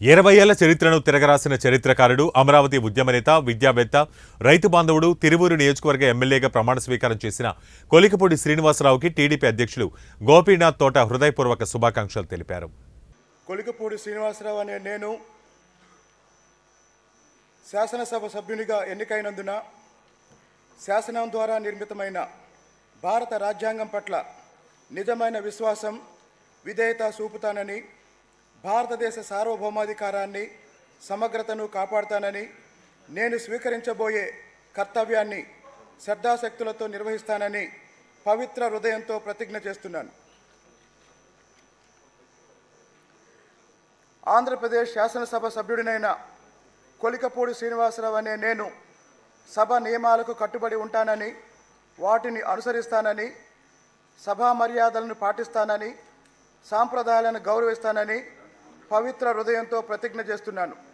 ఇరవై ఏళ్ళ చరిత్రను తిరగరాసిన చరిత్రకారుడు అమరావతి ఉద్యమనేత విద్యావేత్త రైతు బాంధవుడు తిరువూరు నియోజకవర్గ ఎమ్మెల్యేగా ప్రమాణ స్వీకారం చేసిన కొలికపూడి శ్రీనివాసరావుకి టీడీపీ అధ్యక్షులు గోపీనాథ్ తోట హృదయపూర్వక శుభాకాంక్షలు తెలిపారు. కొలికపూడి శ్రీనివాసరావు అనే నేను శాసనసభ సభ్యునిగా ఎన్నికైనందున శాసనం ద్వారా నిర్మితమైన భారత రాజ్యాంగం పట్ల నిజమైన విశ్వాసం విధేయత చూపుతానని భారతదేశ సార్వభౌమాధికారాన్ని సమగ్రతను కాపాడుతానని నేను స్వీకరించబోయే కర్తవ్యాన్ని శ్రద్ధాశక్తులతో నిర్వహిస్తానని పవిత్ర హృదయంతో ప్రతిజ్ఞ చేస్తున్నాను. ఆంధ్రప్రదేశ్ శాసనసభ సభ్యుడినైన కొలికపూడి శ్రీనివాసరావు అనే నేను సభ నియమాలకు కట్టుబడి ఉంటానని వాటిని అనుసరిస్తానని సభా మర్యాదలను పాటిస్తానని సాంప్రదాయాలను గౌరవిస్తానని పవిత్ర హృదయంతో ప్రతిజ్ఞ చేస్తున్నాను.